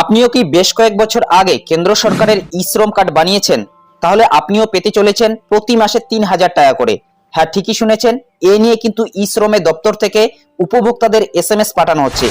আপনিও কি বেশ কয়েক বছর আগে কেন্দ্র সরকারের ই শ্রম কার্ড বানিয়েছেন? তাহলে আপনিও পেতে চলেছেন প্রতি মাসে তিন হাজার টাকা করে। হ্যাঁ ঠিকই শুনেছেন, এ নিয়ে কিন্তু ই শ্রমের দপ্তর থেকে উপভোক্তাদের এস এম এস পাঠানো হচ্ছে।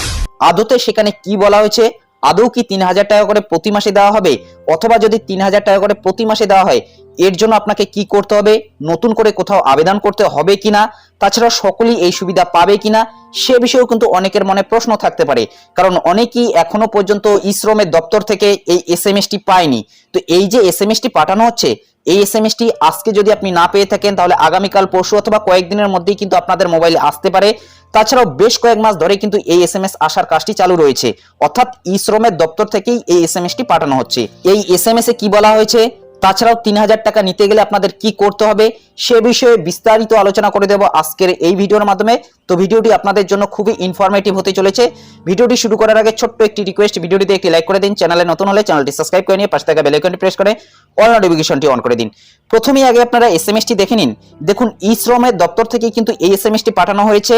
আদতে সেখানে কি বলা হয়েছে? আদৌ কি তিন হাজার টাকা করে প্রতি মাসে দেওয়া হবে? অথবা যদি তিন হাজার টাকা করে প্রতি মাসে দেওয়া হয় এর জন্য আপনাকে কি করতে হবে? নতুন করে কোথাও আবেদন করতে হবে কিনা? তাছাড়া সকলেই এই সুবিধা পাবে কিনা? সে বিষয়েও কিন্তু অনেকের মনে প্রশ্ন থাকতে পারে। কারণ অনেকেই এখনও পর্যন্ত ইশ্রমের দপ্তর থেকে এই এস এম এসটি পায়নি। তো এই যে এস এম এসটি পাঠানো হচ্ছে, এই এস এম আজকে যদি আপনি না পেয়ে থাকেন, তাহলে আগামীকাল পরশু অথবা কয়েকদিনের মধ্যেই কিন্তু আপনাদের মোবাইলে আসতে পারে। তাছাড়াও বেশ কয়েক মাস ধরে কিন্তু এই এস এম এস আসার কাজটি চালু রয়েছে। অর্থাৎ ই শ্রমের দপ্তর থেকেই এই এস এম এসটি পাঠানো হচ্ছে। এই এস এম কি বলা হয়েছে? তাছাড়াও তিন হাজার টাকা নিতে গেলে আপনাদের কি করতে হবে সে বিষয়ে বিস্তারিত আলোচনা করে দেব আজকের এই ভিডিওর মাধ্যমে। তো ভিডিওটি আপনাদের জন্য খুবই ইনফরমেটিভ হতে চলেছে। ভিডিওটি শুরু করার আগে ছোট্ট একটি রিকোয়েস্ট ভিডিওটিতে একটি লাইক করে দিন। চ্যানেলে নতুন হলে চ্যানেলটি সাবস্ক্রাইব করে নিয়ে পাশে থাকা বেল আইকনটি প্রেস করে অল নোটিফিকেশনটি অন করে দিন। প্রথমেই আগে আপনারা এস এম এসটি দেখে নিন। দেখুন ই শ্রমের দপ্তর থেকে কিন্তু এই এস এম এসটি পাঠানো হয়েছে।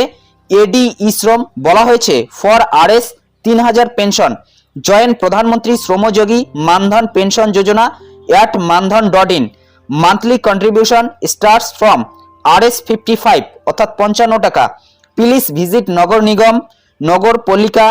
এডি ই শ্রম বলা হয়েছে ফর আর এস তিন হাজার pension. Join Pradhan Mantri Shram Yogi Maandhan pension Yojana at Maandhan dot in monthly contribution starts from R S fifty five অর্থাৎ পঞ্চান্ন টাকা। প্লিজ ভিজিট নগর নিগম নগর পল্লিকা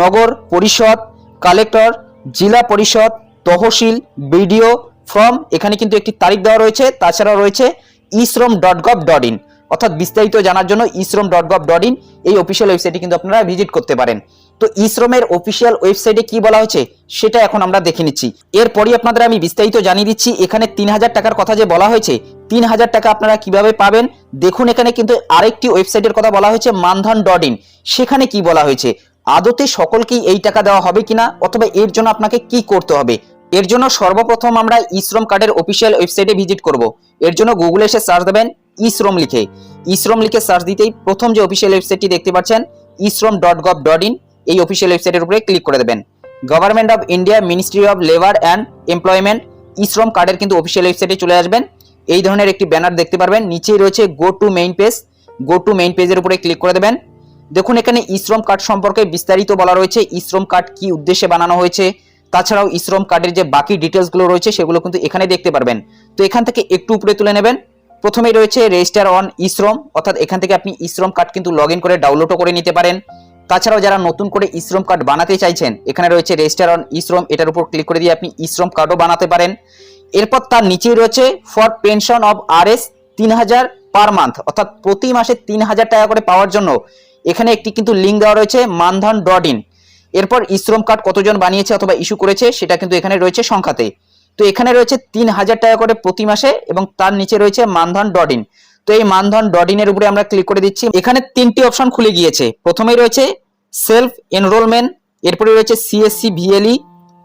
নগর পরিষদ কালেক্টর জেলা পরিষদ তহসিল বিডিও ফ্রম এখানে কিন্তু একটি তারিখ দেওয়া রয়েছে, তাছাড়াও রয়েছে eShram dot gov dot in অর্থাৎ বিস্তারিত জানার জন্য eShram dot gov dot in এই অফিসিয়াল ওয়েবসাইটে কিন্তু আপনারা ভিজিট করতে পারেন। তো ইশ্রমের অফিসিয়াল ওয়েবসাইটে কি বলা হয়েছে, সেটা এখন আমরা দেখে নিচ্ছি। এরপরই আপনাদের আমি বিস্তারিত জানিয়ে দিচ্ছি, এখানে তিন হাজার টাকার কথা যে বলা হয়েছে, তিন হাজার টাকা আপনারা কীভাবে পাবেন, দেখুন এখানে কিন্তু আরেকটি ওয়েবসাইটের কথা বলা হয়েছে, মানধন ডট ইন। সেখানে কি বলা হয়েছে, আদতে সকলকেই এই টাকা দেওয়া হবে কিনা, অথবা এর জন্য আপনাকে কি করতে হবে? এর জন্য সর্বপ্রথম আমরা ইশ্রম কার্ডের অফিসিয়াল ওয়েবসাইটে ভিজিট করব। এর জন্য গুগলে এসে সার্চ দেবেন ইশ্রম লিখে। ইশ্রম লিখে সার্চ দিতেই প্রথম যে অফিসিয়াল ওয়েবসাইটটি দেখতে পাচ্ছেন eShram dot gov dot in. এই অফিসিয়াল ওয়েবসাইটের উপরে ক্লিক করে দেবেন। Government of India ministry of labour and employment eShram কার্ডের কিন্তু অফিসিয়াল ওয়েবসাইটে চলে আসবেন। এই ধরনের একটি ব্যানার দেখতে পারবেন। নিচেই রয়েছে go to main page go to main পেজের উপরে ক্লিক করে দেবেন। দেখুন, এখানে ইশ্রম কার্ড সম্পর্কে বিস্তারিত বলা রয়েছে। ইশ্রম কার্ড কি উদ্দেশ্যে বানানো হয়েছে? তাছাড়াও ইশ্রম কার্ডের যে বাকি ডিটেলসগুলো রয়েছে, সেগুলো কিন্তু এখানে দেখতে পারবেন। তো এখান থেকে একটু উপরে তুলে নেবেন। প্রথমেই রয়েছে রেজিস্টার অন ইশ্রম অর্থাৎ এখান থেকে আপনি ইশ্রম কার্ড কিন্তু লগ করে ডাউনলোডও করে নিতে পারেন। তাছাড়াও যারা নতুন করে ইশ্রম কার্ড বানাতে চাইছেন, এখানে রয়েছে রেজিস্টার অন ইশ্রম, এটার উপর ক্লিক করে দিয়ে আপনি ইশ্রম কার্ডও বানাতে পারেন। এরপর তার নিচেই রয়েছে for pension of R S তিন হাজার পার মান্থ অর্থাৎ প্রতি মাসে তিন হাজার টাকা করে পাওয়ার জন্য। এখানে একটি কিন্তু লিঙ্ক দেওয়া রয়েছে মানধন ডট ইন এরপর ইশ্রম কার্ড কতজন বানিয়েছে অথবা ইস্যু করেছে, সেটা কিন্তু এখানে রয়েছে সংখ্যাতে। তো এখানে রয়েছে তিন হাজার টাকা করে প্রতি মাসে এবং তার নিচে রয়েছে মানধন ডট ইন তো এই মানধন ডট ইনের উপরে আমরা ক্লিক করে দিচ্ছি। এখানে তিনটি অপশন খুলে গিয়েছে। প্রথমেই রয়েছে সেলফ এনরোলমেন্ট এরপরে রয়েছে সিএসসি ভিএলই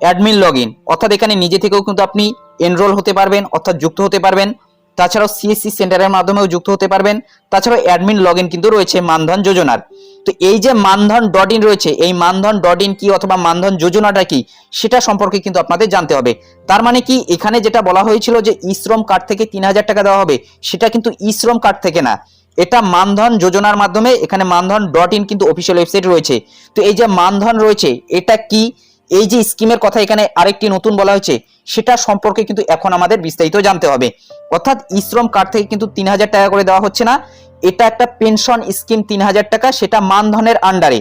অ্যাডমিন লগ অর্থাৎ এখানে নিজে থেকেও কিন্তু আপনি এনরোল হতে পারবেন, অর্থাৎ যুক্ত হতে পারবেন। তাছাড়াও সিএসসি সেন্টারের মাধ্যমেও যুক্ত হতে পারবেন। তাছাড়াও অ্যাডমিন লগ কিন্তু রয়েছে মানধন যোজনার। তো এই যে মানধন ডট ইন রয়েছে, এই মানধন ডট ইন কি অথবা মানধন যোজনাটা কি, সেটা সম্পর্কে কিন্তু আপনাদের জানতে হবে। তার মানে কি, এখানে যেটা বলা হয়েছিল যে ইশ্রম কার্ড থেকে তিন হাজার টাকা দেওয়া হবে, সেটা কিন্তু ইশ্রম কার্ড থেকে না। এটা মানধন যোজনার মাধ্যমে এখানে মানধন ডট ইন কিন্তু অফিসিয়াল ওয়েবসাইট রয়েছে। তো এই যে মানধন রয়েছে, এটা কি? এই যে স্কিমের কথা এখানে আরেকটি নতুন বলা হয়েছে, সেটা সম্পর্কে কিন্তু এখন আমাদের বিস্তারিত জানতে হবে। অর্থাৎ ইশ্রম কার্ড থেকে কিন্তু তিন হাজার টাকা করে দেওয়া হচ্ছে না। এটা একটা পেনশন স্কিম তিন হাজার টাকা, সেটা মানধনের আন্ডারে।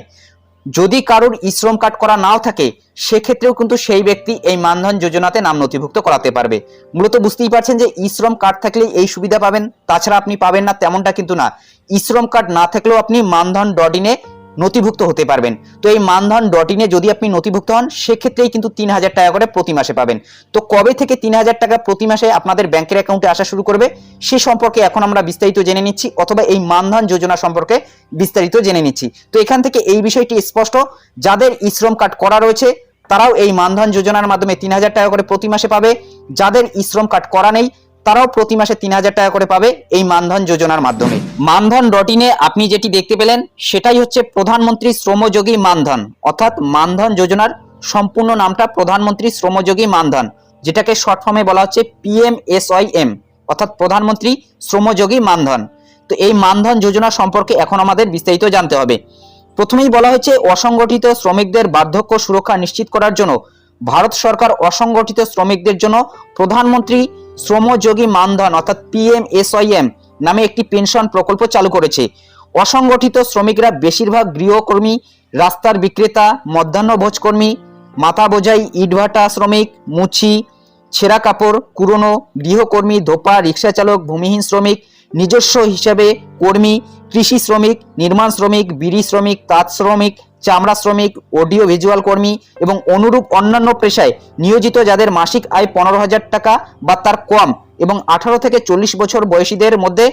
যদি কারোর ইশ্রম কার্ড করা নাও থাকে, সেক্ষেত্রেও কিন্তু সেই ব্যক্তি এই মানধন যোজনাতে নাম নথিভুক্ত করাতে পারবে। মূলত বুঝতেই পারছেন যে ইশ্রম কার্ড থাকলে এই সুবিধা পাবেন, তাছাড়া আপনি পাবেন না তেমনটা কিন্তু না। ইশ্রম কার্ড না থাকলেও আপনি মানধন ডট ইনে নথিভুক্ত হতে পারবেন। তো এই মানধন ডট ইনে যদি আপনি নথিভুক্ত হন, সেক্ষেত্রেই কিন্তু তিন হাজার টাকা করে প্রতি মাসে পাবেন। তো কবে থেকে তিন হাজার টাকা প্রতি মাসে আপনাদের ব্যাংকের অ্যাকাউন্টে আসা শুরু করবে, সে সম্পর্কে এখন আমরা বিস্তারিত জেনে নিচ্ছি, অথবা এই মানধন যোজনা সম্পর্কে বিস্তারিত জেনে নিচ্ছি। তো এখান থেকে এই বিষয়টি স্পষ্ট। যাদের ইশ্রম কার্ড করা রয়েছে, তারাও এই মানধন যোজনার মাধ্যমে তিন হাজার টাকা করে প্রতি মাসে পাবে। যাদের ইশ্রম কার্ড করা নেই তারাও প্রতি মাসে তিন হাজার টাকা করে পাবে এই মানধন যোজনার মাধ্যমে। মানধন ডট ইনে আপনি যেটি দেখতে পেলেন, সেটাই হচ্ছে প্রধানমন্ত্রী শ্রমযোগী মানধন। অর্থাৎ মানধন যোজনার সম্পূর্ণ নামটা প্রধানমন্ত্রী শ্রমযোগী মানধন, যেটাকে শর্ট ফর্মে বলা হচ্ছে পিএমএসওয়াইএম অর্থাৎ প্রধানমন্ত্রী শ্রমযোগী মানধন। তো এই মানধন যোজনা সম্পর্কে এখন আমাদের বিস্তারিত জানতে হবে। প্রথমেই বলা হয়েছে, অসংগঠিত শ্রমিকদের বার্ধক্য সুরক্ষা নিশ্চিত করার জন্য ভারত সরকার অসংগঠিত শ্রমিকদের জন্য প্রধানমন্ত্রী শ্রমযোগী মানধন, অর্থাৎ পিএমএসওয়াইএম নামে একটি পেনশন প্রকল্প চালু করেছে। অসংগঠিত শ্রমিকরা বেশিরভাগ গৃহকর্মী, রাস্তার বিক্রেতা মধ্যাহ্নভোজ কর্মী মাথা বোঝাই, ইটভাটা শ্রমিক, মুচি, ছেঁড়া কাপড়, কুরনো, গৃহকর্মী, ধোপা, রিক্সা চালক, ভূমিহীন শ্রমিক, নিজস্ব হিসাবে কর্মী, কৃষি শ্রমিক, নির্মাণ শ্রমিক, বিড়ি শ্রমিক, তাঁত শ্রমিক চামড়া শ্রমিক, অডিও ভিজুয়াল কর্মী এবং অনুরূপ অন্যান্য পেশায় নিয়োজিত যাদের মাসিক আয় পনেরো হাজার টাকা বা তার কম এবং আঠারো থেকে চল্লিশ বছর বয়সীদের মধ্যে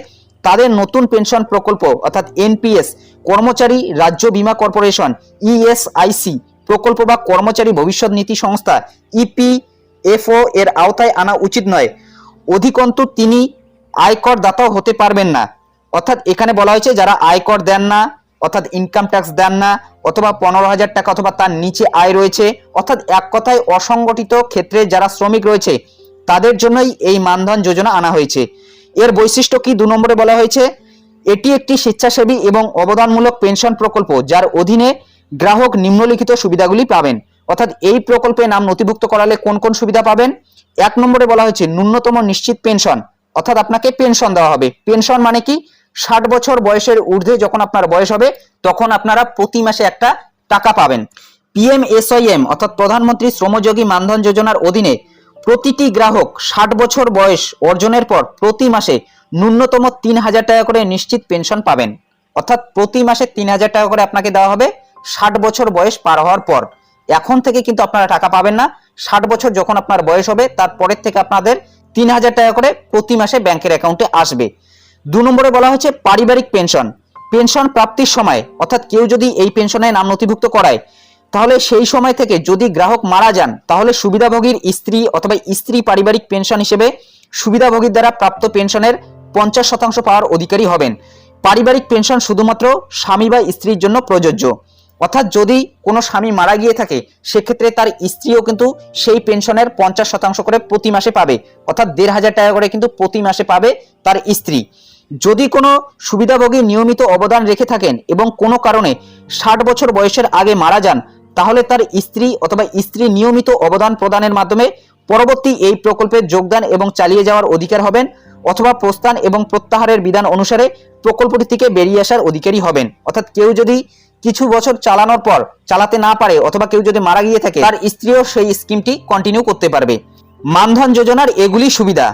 তাদের নতুন পেনশন প্রকল্প অর্থাৎ এনপিএস, কর্মচারী রাজ্য বীমা কর্পোরেশন, ইএসআইসি প্রকল্প বা কর্মচারী ভবিষ্যৎ নীতি সংস্থা ইপিএফও এর আওতায় আনা উচিত নয়। অধিকন্তু তিনি আয়কর দাতাও হতে পারবেন না। অর্থাৎ এখানে বলা হয়েছে যারা আয়কর দেন না অর্থাৎ ইনকাম ট্যাক্স দেন না, অথবা পনেরো হাজার টাকা অথবা তার নিচে আয় রয়েছে, অর্থাৎ এক কথায় অসংগঠিত ক্ষেত্রে যারা শ্রমিক রয়েছে, তাদের জন্যই এই মানধন যোজনা আনা হয়েছে। এর বৈশিষ্ট্য কি? দু নম্বরে বলা হয়েছে, এটি একটি স্বেচ্ছাসেবী এবং অবদানমূলক পেনশন প্রকল্প, যার অধীনে গ্রাহক নিম্নলিখিত সুবিধাগুলি পাবেন। অর্থাৎ এই প্রকল্পে নাম নথিভুক্ত করালে কোন কোন সুবিধা পাবেন? এক নম্বরে বলা হয়েছে, ন্যূনতম নিশ্চিত পেনশন, অর্থাৎ আপনাকে পেনশন দেওয়া হবে। পেনশন মানে কি? ষাট বছর বয়সের ঊর্ধ্বে যখন আপনার বয়স হবে, তখন আপনারা প্রতি মাসে একটা টাকা পাবেন। পিএমএসওয়াইএম অর্থাৎ প্রধানমন্ত্রী শ্রমযোগী মানধন যোজনার অধীনে প্রতিটি গ্রাহক ষাট বছর বয়স অর্জনের পর প্রতি মাসে ন্যূনতম তিন হাজার টাকা করে নিশ্চিত পেনশন পাবেন। অর্থাৎ প্রতি মাসে তিন হাজার টাকা করে আপনাকে দেওয়া হবে ষাট বছর বয়স পার হওয়ার পর। এখন থেকে কিন্তু আপনারা টাকা পাবেন না। ষাট বছর যখন আপনার বয়স হবে, তারপরের থেকে আপনাদের তিন হাজার টাকা করে প্রতি মাসে ব্যাংকের অ্যাকাউন্টে আসবে। দু নম্বরে বলা হচ্ছে পারিবারিক পেনশন। পেনশন প্রাপ্তির সময়, অর্থাৎ কেউ যদি এই পেনশনে নাম নথিভুক্ত করায়, তাহলে সেই সময় থেকে যদি গ্রাহক মারা যান, তাহলে সুবিধাভোগীর স্ত্রী অথবা স্ত্রী পারিবারিক পেনশন হিসেবে সুবিধাভোগীর দ্বারা প্রাপ্ত পেনশনের পঞ্চাশ শতাংশ পাওয়ার অধিকারী হবেন। পারিবারিক পেনশন শুধুমাত্র স্বামী বা স্ত্রীর জন্য প্রযোজ্য। অর্থাৎ যদি কোনো স্বামী মারা গিয়ে থাকে, সেক্ষেত্রে তার স্ত্রীও কিন্তু সেই পেনশনের পঞ্চাশ শতাংশ করে প্রতি মাসে পাবে। অর্থাৎ দেড় হাজার টাকা করে কিন্তু প্রতি মাসে পাবে তার স্ত্রী। যদি কোনো সুবিধাভোগী নিয়মিত অবদান রেখে থাকেন এবং কোনো কারণে ষাট বছর বয়সের আগে মারা যান, তাহলে তার স্ত্রী অথবা স্ত্রী নিয়মিত অবদান প্রদানের মাধ্যমে পরবর্তী এই প্রকল্পে যোগদান এবং চালিয়ে যাওয়ার অধিকার হবেন অথবা প্রস্থান এবং প্রত্যাহারের বিধান অনুসারে প্রকল্পটি থেকে বেরিয়ে আসার অধিকারী হবেন। অর্থাৎ কেউ যদি কিছু বছর চালানোর পর চালাতে না পারে অথবা কেউ যদি মারা গিয়ে থাকে, তার স্ত্রীও সেই স্কিমটি কন্টিনিউ করতে পারবে। মানধন যোজনার এগুলি সুবিধা।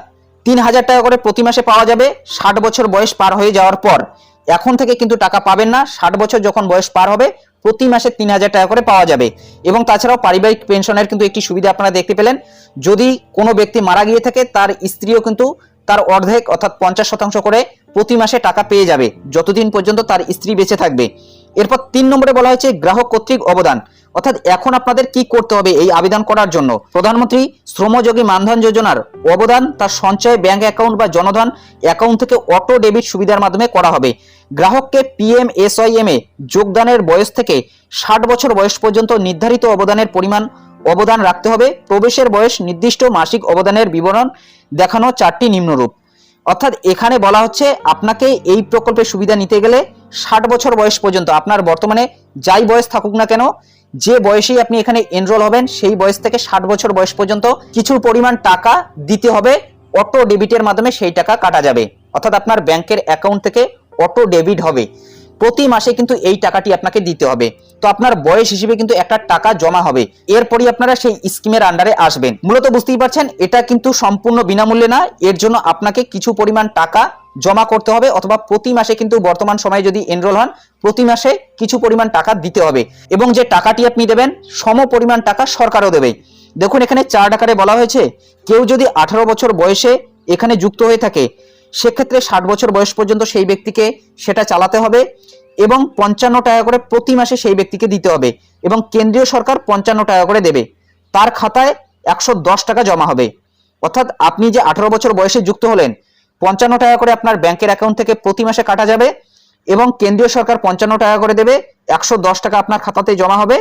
তিন হাজার টাকা করে প্রতি মাসে পাওয়া যাবে, ষাট বছর বয়স পার হয়ে যাওয়ার পর। এখন থেকে কিন্তু টাকা পাবেন না, ষাট বছর যখন বয়স পার হবে, প্রতি মাসে তিন হাজার টাকা করে পাওয়া যাবে। এবং তাছাড়াও পারিবারিক পেনশনের কিন্তু একটি সুবিধা আপনারা দেখতে পেলেন। যদি কোনো ব্যক্তি মারা গিয়ে থাকে, তার স্ত্রীও কিন্তু তার অর্ধেক অর্থাৎ পঞ্চাশ শতাংশ করে প্রতি মাসে টাকা পেয়ে যাবে, যতদিন পর্যন্ত তার স্ত্রী বেঁচে থাকবে। এরপর তিন নম্বরে বলা হয়েছে গ্রাহক কর্তৃক অবদান। অর্থাৎ এখন আপনাদের কি করতে হবে এই আবেদন করার জন্য? প্রধানমন্ত্রী শ্রমযোগী মানধন যোজনার অবদান, তার সঞ্চয়, ব্যাংক অ্যাকাউন্ট বা জনধন অ্যাকাউন্ট থেকে অটো ডেবিট সুবিধার মাধ্যমে করা হবে। গ্রাহককে পিএম এসআইএম এ যোগদানের বয়স থেকে ষাট বছর বয়স পর্যন্ত নির্ধারিত অবদানের পরিমাণ অবদান রাখতে হবে। প্রবেশের বয়স নির্দিষ্ট মাসিক অবদানের বিবরণ দেখানো চারটি নিম্নরূপ। অর্থাৎ এখানে বলা হচ্ছে আপনাকে এই প্রকল্পের সুবিধা নিতে গেলে ষাট বছর বয়স পর্যন্ত, আপনার বর্তমানে যাই বয়স থাকুক না কেন, যে বয়সেই আপনি এখানে এনরোল হবেন, সেই বয়স থেকে ষাট বছর বয়স পর্যন্ত কিছু পরিমাণ টাকা দিতে হবে অটো ডেবিটের মাধ্যমে সেই টাকা কাটা যাবে। অর্থাৎ আপনার ব্যাংকের অ্যাকাউন্ট থেকে অটো ডেবিট হবে। প্রতি মাসে কিন্তু এই টাকাটি আপনাকে দিতে হবে। তো আপনার বয়স হিসেবে কিন্তু একটা টাকা জমা হবে। এরপরই আপনারা সেই স্কিমের আন্ডারে আসবেন। মূলত বুঝতেই পারছেন, এটা কিন্তু সম্পূর্ণ বিনামূল্যে না, এর জন্য আপনাকে কিছু পরিমাণ টাকা জমা করতে হবে অথবা প্রতি মাসে কিন্তু বর্তমান সময়ে যদি এনরোল হন, প্রতি মাসে কিছু পরিমাণ টাকা দিতে হবে। এবং যে টাকাটি আপনি দেবেন, সম পরিমাণ টাকা সরকারও দেবে। দেখুন, এখানে চার আকারে বলা হয়েছে, কেউ যদি আঠারো বছর বয়সে এখানে যুক্ত হয়ে থাকে সেক্ষেত্রে ষাট বছর বয়স পর্যন্ত সেই ব্যক্তিকে সেটা চালাতে হবে এবং পঞ্চান্ন টাকা করে প্রতি মাসে সেই ব্যক্তিকে দিতে হবে এবং কেন্দ্রীয় সরকার পঞ্চান্ন টাকা করে দেবে। তার খাতায় একশো দশ টাকা জমা হবে। অর্থাৎ আপনি যে আঠারো বছর বয়সে যুক্ত হলেন, পঞ্চান্ন টাকা করে আপনার ব্যাংকের অ্যাকাউন্ট থেকে প্রতি মাসে কাটা যাবে এবং কেন্দ্রীয় সরকার পঞ্চান্ন টাকা করে দেবে, একশো দশ টাকা আপনার খাতাতে জমা হবে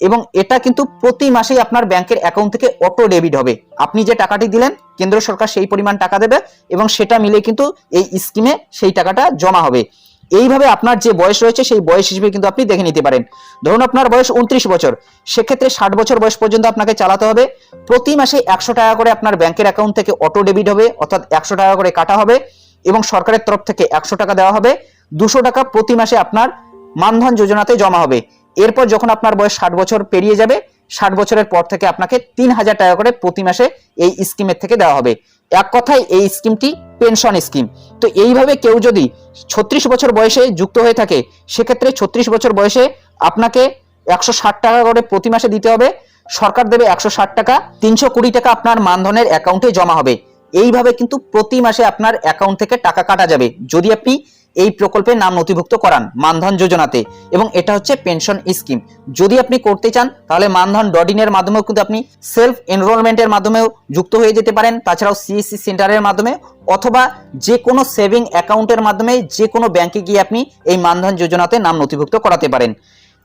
এবং এটা কিন্তু প্রতি মাসেই আপনার ব্যাংকের অ্যাকাউন্ট থেকে অটো ডেবিট হবে। আপনি যে টাকাটি দিলেন, কেন্দ্র সরকার সেই পরিমাণ টাকা দেবে এবং সেটা মিলে কিন্তু এই স্কিমে সেই টাকাটা জমা হবে। এইভাবে আপনার যে বয়স রয়েছে, সেই বয়স হিসেবে কিন্তু আপনি দেখে নিতে পারেন। ধরুন আপনার বয়স উনত্রিশ বছর, সেক্ষেত্রে ষাট বছর বয়স পর্যন্ত আপনাকে চালাতে হবে। প্রতি মাসে একশো টাকা করে আপনার ব্যাংকের অ্যাকাউন্ট থেকে অটো ডেবিট হবে, অর্থাৎ একশো টাকা করে কাটা হবে এবং সরকারের তরফ থেকে একশো টাকা দেওয়া হবে। দুশো টাকা প্রতি মাসে আপনার মানধন যোজনাতে জমা হবে। এরপর যখন আপনার বয়স ষাট বছর পেরিয়ে যাবে, ষাট বছরের পর থেকে আপনাকে তিন হাজার টাকা করে প্রতি মাসে এই স্কিমের থেকে দেওয়া হবে। এক কথায় এই স্কিমটি পেনশন স্কিম। তো এইভাবে কেউ যদি ছত্রিশ বছর বয়সে যুক্ত হয়ে থাকে, সেক্ষেত্রে ছত্রিশ বছর বয়সে আপনাকে একশো ষাট টাকা করে প্রতি মাসে দিতে হবে। সরকার দেবে একশো ষাট টাকা, তিনশো কুড়ি টাকা আপনার মানধনের অ্যাকাউন্টে জমা হবে। এইভাবে কিন্তু প্রতি মাসে আপনার অ্যাকাউন্ট থেকে টাকা কাটা যাবে। যদি আপনি এই প্রকল্পে নাম নথিভুক্ত করান মানধন যোজনাতে। এবং এটা হচ্ছে পেনশন স্কিম। যদি আপনি করতে চান, তাহলে মানধন ডট ইন এর মাধ্যমেও কিন্তু আপনি সেলফ এনরোলমেন্টের মাধ্যমেও যুক্ত হয়ে যেতে পারেন। তাছাড়াও সিএসসি সেন্টারের মাধ্যমে অথবা যে কোনো সেভিং অ্যাকাউন্টের মাধ্যমে যে কোনো ব্যাংকে গিয়ে আপনি এই মানধন যোজনাতে নাম নথিভুক্ত করাতে পারেন।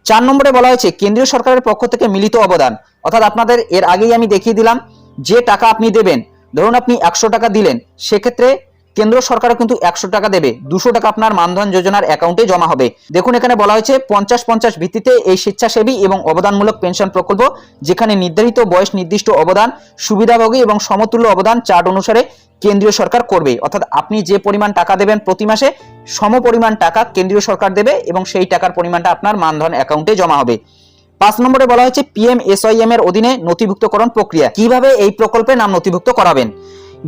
চার নম্বরে বলা হয়েছে, কেন্দ্রীয় সরকারের পক্ষ থেকে মিলিত অবদান। অর্থাৎ আপনাদের এর আগেই আমি দেখিয়ে দিলাম, যে টাকা আপনি দেবেন, ধরুন আপনি একশো টাকা দিলেন, সেক্ষেত্রে কেন্দ্র সরকারও কিন্তু একশো টাকা দেবে। দুশো টাকা আপনার মানধন যোজনার অ্যাকাউন্টে জমা হবে। দেখুন, এখানে বলা হয়েছে পঞ্চাশ পঞ্চাশ ভিত্তিতে এই স্বেচ্ছাসেবী এবং অবদানমূলক পেনশন প্রকল্প, যেখানে নির্ধারিত বয়স নির্দিষ্ট অবদান, সুবিধাভোগী এবং সমতুল্য অবদান চার্ট অনুসারে কেন্দ্রীয় সরকার করবে। অর্থাৎ আপনি যে পরিমাণ টাকা দেবেন প্রতি মাসে, সম পরিমাণ টাকা কেন্দ্রীয় সরকার দেবে এবং সেই টাকার পরিমাণটা আপনার মানধন অ্যাকাউন্টে জমা হবে। পাঁচ নম্বরে বলা হয়েছে, পিএম এসআইএম এর অধীনে নথিভুক্তকরণ প্রক্রিয়া। কীভাবে এই প্রকল্পে নাম নথিভুক্ত করাবেন?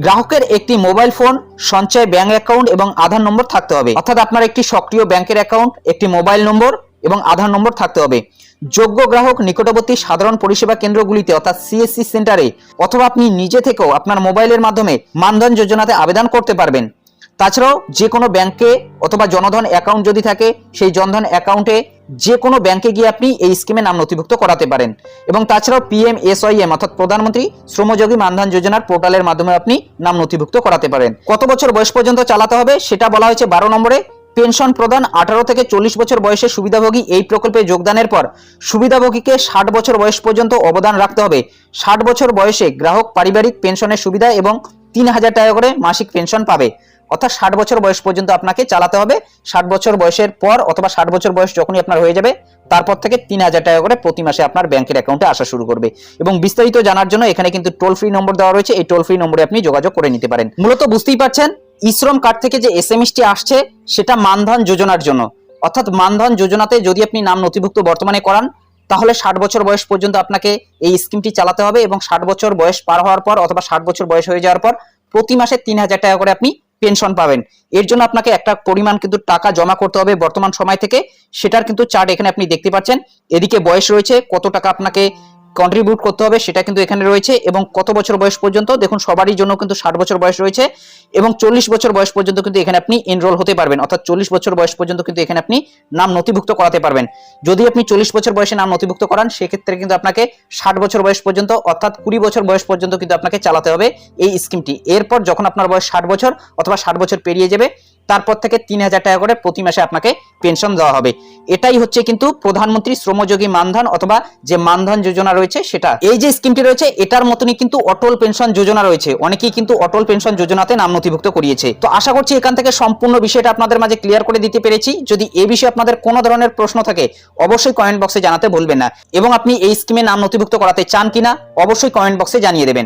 গ্রাহকের একটি মোবাইল ফোন, সঞ্চয় ব্যাংক অ্যাকাউন্ট এবং আধার নম্বর থাকতে হবে। অর্থাৎ আপনার একটি সক্রিয় ব্যাংকের অ্যাকাউন্ট, একটি মোবাইল নম্বর এবং আধার নম্বর থাকতে হবে। যোগ্য গ্রাহক নিকটবর্তী সাধারণ পরিষেবা কেন্দ্রগুলিতে, অর্থাৎ সিএসসি সেন্টারে, অথবা আপনি নিজে থেকেও আপনার মোবাইলের মাধ্যমে মানধন যোজনাতে আবেদন করতে পারবেন। তাছাড়াও যে কোনো ব্যাংকে অথবা জনধন অ্যাকাউন্ট যদি থাকে, সেই জনধন অ্যাকাউন্টে যে কোনো ব্যাংকে গিয়ে আপনি এই স্কিমে নাম নথিভুক্ত করাতে পারেন। এবং তাছাড়াও পিএম এসআইএম অর্থাৎ প্রধানমন্ত্রী শ্রমযোগী মানধন যোজনার পোর্টালের মাধ্যমে আপনি নাম নথিভুক্ত করাতে পারেন। কত বছর বয়স পর্যন্ত চালাতে হবে সেটা বলা হয়েছে বারো নম্বরে। পেনশন প্রদান আঠারো থেকে চল্লিশ বছর বয়সে সুবিধাভোগী এই প্রকল্পে যোগদানের পর সুবিধাভোগীকে ষাট বছর বয়স পর্যন্ত অবদান রাখতে হবে। ষাট বছর বয়সে গ্রাহক পারিবারিক পেনশনের সুবিধা এবং তিন হাজার টাকা করে মাসিক পেনশন পাবে। অর্থাৎ ষাট বছর বয়স পর্যন্ত আপনাকে চালাতে হবে। ষাট বছর বয়সের পর অথবা ষাট বছর বয়স যখনই আপনার হয়ে যাবে, তারপর থেকে তিন হাজার টাকা করে প্রতি মাসে আপনার ব্যাংকের অ্যাকাউন্টে আসা শুরু করবে। এবং বিস্তারিত জানার জন্য এখানে কিন্তু টোল ফ্রি নম্বর দেওয়া রয়েছে। এই টোল ফ্রি নম্বরে আপনি যোগাযোগ করে নিতে পারেন। মূলত বুঝতেই পারছেন, ইশ্রম কার্ড থেকে যে এস টি আসছে, সেটা মানধন যোজনার জন্য। অর্থাৎ মানধন যোজনাতে যদি আপনি নাম নথিভুক্ত বর্তমানে করান, তাহলে ষাট বছর বয়স পর্যন্ত আপনাকে এই স্কিমটি চালাতে হবে এবং ষাট বছর বয়স পার হওয়ার পর অথবা ষাট বছর বয়স হয়ে যাওয়ার পর প্রতি মাসে তিন হাজার টাকা করে আপনি পেনশন পাবেন। এর জন্য আপনাকে একটা পরিমাণ কিন্তু টাকা জমা করতে হবে বর্তমান সময় থেকে। সেটার কিন্তু চার্ট এখানে আপনি দেখতে পাচ্ছেন। এদিকে বয়স রয়েছে, কত টাকা আপনাকে কন্ট্রিবিউট করতে হবে, সেটা কিন্তু এখানে রয়েছে এবং কত বছর বয়স পর্যন্ত? দেখুন, সবারই জন্য কিন্তু ষাট বছর বয়স রয়েছে এবং চল্লিশ বছর বয়স পর্যন্ত কিন্তু এখানে আপনি এনরোল হতে পারবেন। অর্থাৎ চল্লিশ বছর বয়স পর্যন্ত কিন্তু এখানে আপনি নাম নথিভুক্ত করাতে পারবেন। যদি আপনি চল্লিশ বছর বয়সে নাম নথিভুক্ত করান, সেক্ষেত্রে কিন্তু আপনাকে ষাট বছর বয়স পর্যন্ত অর্থাৎ কুড়ি বছর বয়স পর্যন্ত কিন্তু আপনাকে চালাতে হবে এই স্কিমটি এরপর যখন আপনার বয়স ষাট বছর অথবা ষাট বছর পেরিয়ে যাবে তারপর থেকে তিন হাজার টাকা করে প্রতি মাসে আপনাকে পেনশন দেওয়া হবে। এটাই হচ্ছে কিন্তু প্রধানমন্ত্রী শ্রমযোগী মানধন অথবা যে মানধন যোজনা রয়েছে সেটা। এই যে স্কিমটি রয়েছে, এটার মতনই কিন্তু অটল পেনশন যোজনা রয়েছে। অনেকেই কিন্তু অটল পেনশন যোজনাতে নাম নথিভুক্ত করিয়েছে। তো আশা করছি এখান থেকে সম্পূর্ণ বিষয়টা আপনাদের মাঝে ক্লিয়ার করে দিতে পেরেছি। যদি এই বিষয়ে আপনাদের কোনো ধরনের প্রশ্ন থাকে, অবশ্যই কমেন্ট বক্সে জানাতে ভুলবেন না। এবং আপনি এই স্কিমে নাম নথিভুক্ত করাতে চান কিনা, অবশ্যই কমেন্ট বক্সে জানিয়ে দেবেন।